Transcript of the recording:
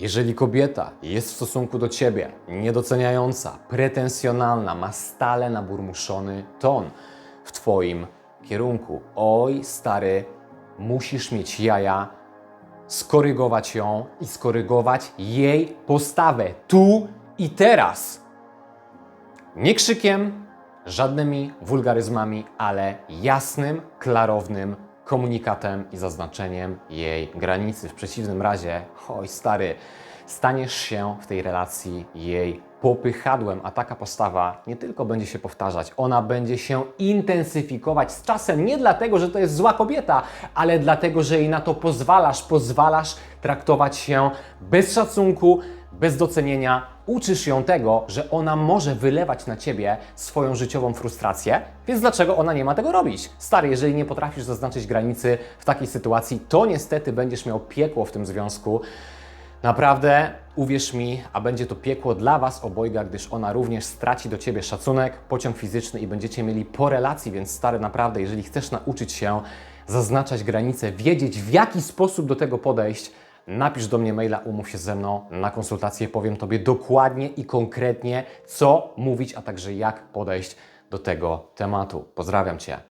Jeżeli kobieta jest w stosunku do ciebie niedoceniająca, pretensjonalna, ma stale naburmuszony ton w twoim kierunku, oj stary, musisz mieć jaja, skorygować ją i skorygować jej postawę tu i teraz. Nie krzykiem, żadnymi wulgaryzmami, ale jasnym, klarownym komunikatem i zaznaczeniem jej granicy. W przeciwnym razie, oj stary, staniesz się w tej relacji jej popychadłem, a taka postawa nie tylko będzie się powtarzać, ona będzie się intensyfikować z czasem. Nie dlatego, że to jest zła kobieta, ale dlatego, że jej na to pozwalasz. Pozwalasz traktować się bez szacunku, bez docenienia, uczysz ją tego, że ona może wylewać na ciebie swoją życiową frustrację, więc dlaczego ona nie ma tego robić? Stary, jeżeli nie potrafisz zaznaczyć granicy w takiej sytuacji, to niestety będziesz miał piekło w tym związku. Naprawdę, uwierz mi, a będzie to piekło dla Was obojga, gdyż ona również straci do Ciebie szacunek, pociąg fizyczny i będziecie mieli po relacji, więc stary, naprawdę, jeżeli chcesz nauczyć się zaznaczać granice, wiedzieć w jaki sposób do tego podejść, napisz do mnie maila, umów się ze mną na konsultację, powiem Tobie dokładnie i konkretnie, co mówić, a także jak podejść do tego tematu. Pozdrawiam Cię.